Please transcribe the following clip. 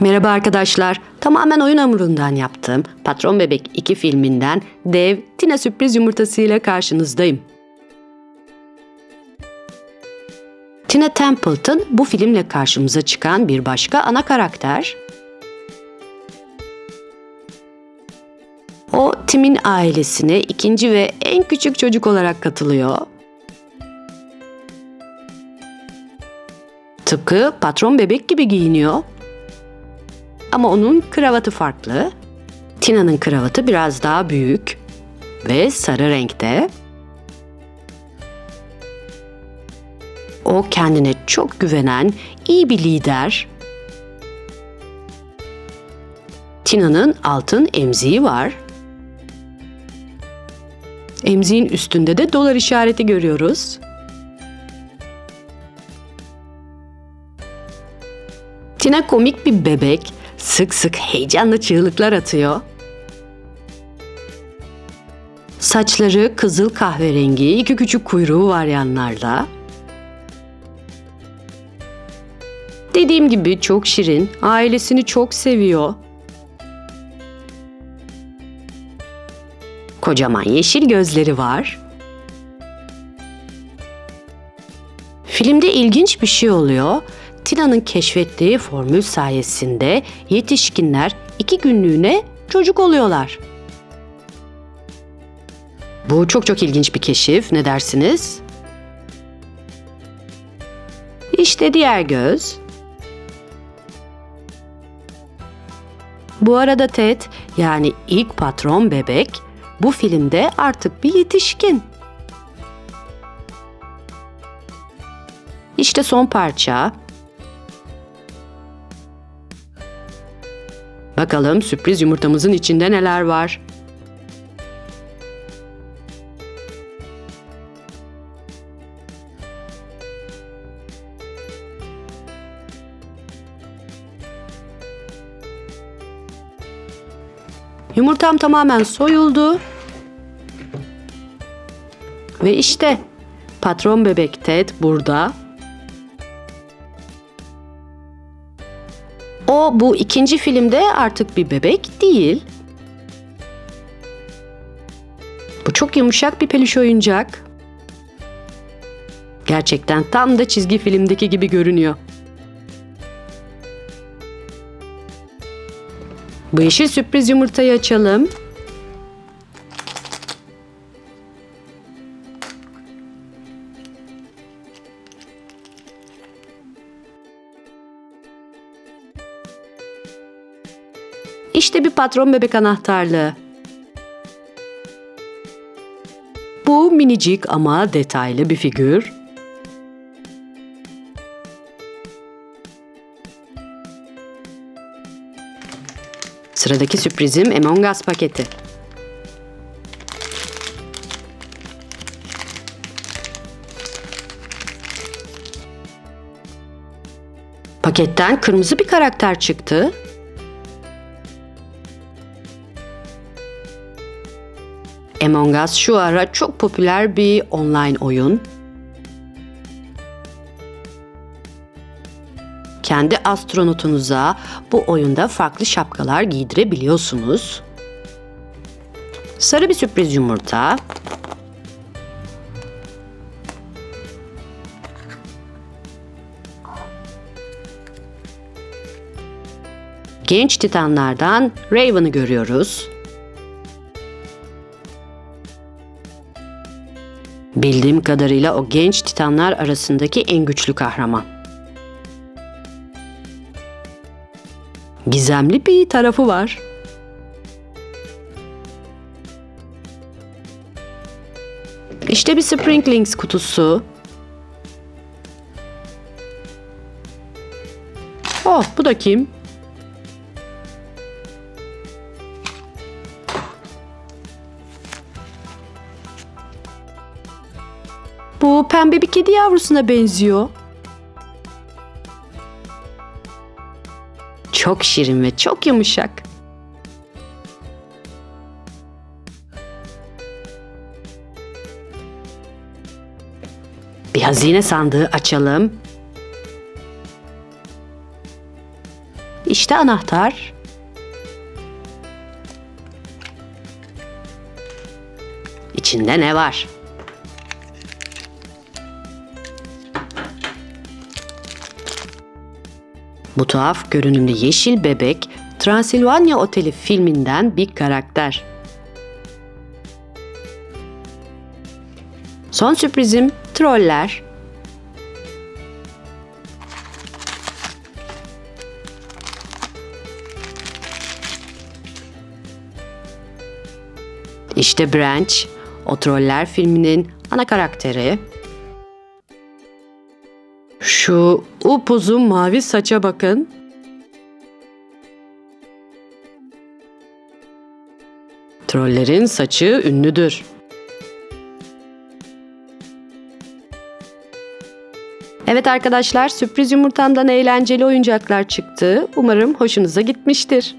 Merhaba arkadaşlar. Tamamen oyun hamurundan yaptığım Patron Bebek 2 filminden dev Tina sürpriz yumurtasıyla karşınızdayım. Tina Templeton bu filmle karşımıza çıkan bir başka ana karakter. O Tim'in ailesine ikinci ve en küçük çocuk olarak katılıyor. Tıpkı patron bebek gibi giyiniyor. Ama onun kravatı farklı. Tina'nın kravatı biraz daha büyük ve sarı renkte. O kendine çok güvenen iyi bir lider. Tina'nın altın emziği var. Emziğin üstünde de dolar işareti görüyoruz. Tina komik bir bebek, sık sık heyecanlı çığlıklar atıyor. Saçları kızıl kahverengi, iki küçük kuyruğu var yanlarda. Dediğim gibi çok şirin, ailesini çok seviyor. Kocaman yeşil gözleri var. Filmde ilginç bir şey oluyor. Tina'nın keşfettiği formül sayesinde yetişkinler iki günlüğüne çocuk oluyorlar. Bu çok çok ilginç bir keşif. Ne dersiniz? İşte diğer göz. Bu arada Ted yani ilk patron bebek bu filmde artık bir yetişkin. İşte son parça. Bakalım sürpriz yumurtamızın içinde neler var. Yumurtam tamamen soyuldu. Ve işte patron bebek Ted burada. O bu ikinci filmde artık bir bebek değil. Bu çok yumuşak bir peluş oyuncak. Gerçekten tam da çizgi filmdeki gibi görünüyor. Bu yeşil sürpriz yumurtayı açalım. İşte bir patron bebek anahtarlığı. Bu minicik ama detaylı bir figür. Sıradaki sürprizim Among Us paketi. Paketten kırmızı bir karakter çıktı. Among Us şu ara çok popüler bir online oyun. Kendi astronotunuza bu oyunda farklı şapkalar giydirebiliyorsunuz. Sarı bir sürpriz yumurta. Genç titanlardan Raven'ı görüyoruz. Bildiğim kadarıyla o genç titanlar arasındaki en güçlü kahraman. Gizemli bir tarafı var. İşte bir Sprinklings kutusu. Oh, bu da kim? Bu pembe bir kedi yavrusuna benziyor. Çok şirin ve çok yumuşak. Bir hazine sandığı açalım. İşte anahtar. İçinde ne var? Bu tuhaf görünümlü yeşil bebek Transilvanya Oteli filminden bir karakter. Son sürprizim troller. İşte Branch, o troller filminin ana karakteri. Şu upuzun mavi saça bakın. Trollerin saçı ünlüdür. Evet arkadaşlar sürpriz yumurtamdan eğlenceli oyuncaklar çıktı. Umarım hoşunuza gitmiştir.